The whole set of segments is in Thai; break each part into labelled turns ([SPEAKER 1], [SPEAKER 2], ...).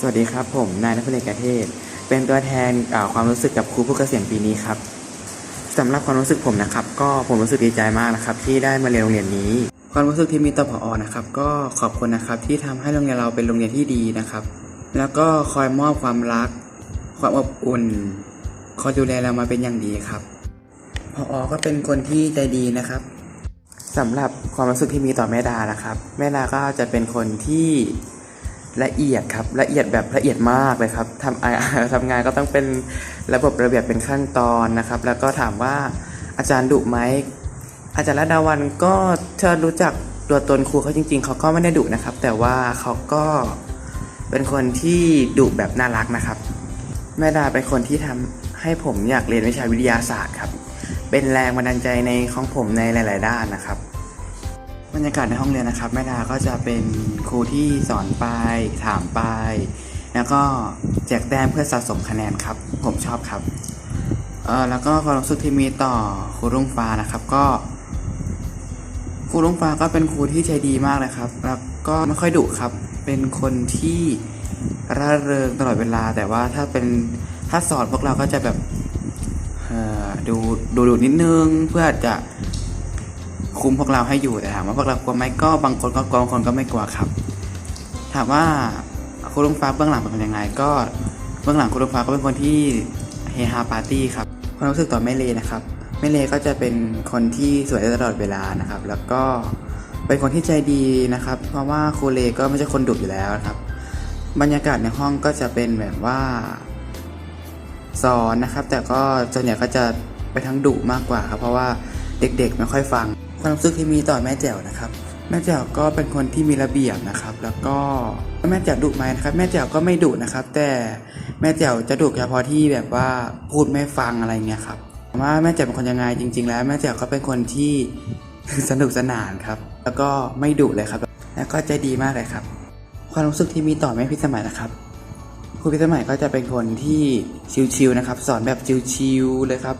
[SPEAKER 1] สวัสดีครับ ผมนายนพเลกเทศ เป็นตัวแทนกล่าวความรู้สึกกับครูผู้เกษียณปีนี้ครับสำหรับความรู้สึกผมนะครับ ก็ผมรู้สึกดีใจมากนะครับ ที่ได้มาเรียนโรงเรียนนี้ ความรู้สึกที่มีต่อผอนะครับ ก็ขอบคุณนะครับที่ทำให้โรงเรียนเราเป็นโรงเรียนที่ดีนะครับ แล้วก็คอยมอบความรัก ความอบอุ่นคอยดูแลเรามาเป็นอย่างดีครับผอก็เป็นคนที่ใจดีนะครับสำหรับความรู้สึกที่มีต่อแม่ดานะครับ แม่ดาก็จะเป็นคนที่ ละเอียดครับละเอียดแบบละเอียดมากเลยครับทำอ่าทำงานก็ต้องเป็นระบบระเบียบเป็นขั้นตอนนะครับ แล้วก็ถามว่าอาจารย์ดุไหมอาจารย์ระดาวันก็ถ้ารู้จักตัวตนครูเขาจริง ๆเขาก็ไม่ได้ดุนะครับ แต่ว่าเขาก็เป็นคนที่ดุแบบน่ารักนะครับแม่ดาเป็นคนที่ทำให้ผมอยากเรียนวิชาวิทยาศาสตร์ครับ เป็นแรงบันดาลใจในของผมในหลาย ๆ ด้านนะครับ บรรยากาศในห้องเรียนนะครับแม่ดาก็จะเป็นครูที่สอนไปถามไป แล้วก็แจกแต้มเพื่อสะสมคะแนนครับ ผมชอบครับเออแล้วก็ความรู้สึกที่มีต่อครูรุ่งฟ้านะครับ ก็ครูรุ่งฟ้าก็เป็นครูที่ใจดีมากเลยครับ แล้วก็ไม่ค่อยดุครับ เป็นคนที่ร่าเริงตลอดเวลา แต่ว่าถ้าเป็นถ้าสอนพวกเราก็จะแบบดูดูดุนิดนึงเพื่อจะ คุมพวกเราให้อยู่แต่ถามว่าพวกเรากลัวไหมก็บางคนก็กลัวบางคนก็ไม่กลัวครับ ถามว่าครูลุงฟ้าเบื้องหลังเป็นยังไง ก็เบื้องหลังครูลุงฟ้าก็เป็นคนที่เฮฮาปาร์ตี้ครับความรู้สึกต่อแม่เลนะครับแม่เลก็จะเป็นคนที่สวยตลอดเวลานะครับ แล้วก็เป็นคนที่ใจดีนะครับ เพราะว่าครูเลก็ไม่ใช่คนดุอยู่แล้วนะครับ บรรยากาศในห้องก็จะเป็นแบบว่าสอนนะครับ แต่ก็ส่วนใหญ่ก็จะไปทางดุมากกว่าครับ เพราะว่าเด็กๆไม่ค่อยฟัง ความรู้สึกที่มีต่อแม่แจ๋วนะครับ แม่แจ๋วก็เป็นคนที่มีระเบียบนะครับ แล้วก็แม่แจ๋วดุไหมนะครับ แม่แจ๋วก็ไม่ดุนะครับ แต่แม่แจ๋วจะดุเฉพาะที่แบบว่าพูดไม่ฟังอะไรเงี้ยครับว่าแม่แจ๋วเป็นคนยังไงจริง ๆ แล้ว แม่แจ๋วก็เป็นคนที่สนุกสนานครับ แล้วก็ไม่ดุเลยครับ แล้วก็ใจดีมากเลยครับ ความรู้สึกที่มีต่อแม่พิสมัยนะครับครูพิสมัยก็จะเป็นคนที่ชิวๆนะครับ สอนแบบชิวๆเลยครับ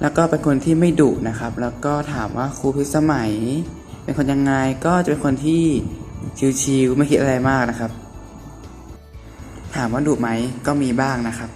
[SPEAKER 1] แล้วก็เป็นคนที่ไม่ดุนะครับ แล้วก็ถามว่าครูพิสมัย เป็นคนยังไงก็จะเป็นคนที่ชิวๆไม่คิดอะไรมากนะครับ ถามว่าดุไหมก็มีบ้างนะครับ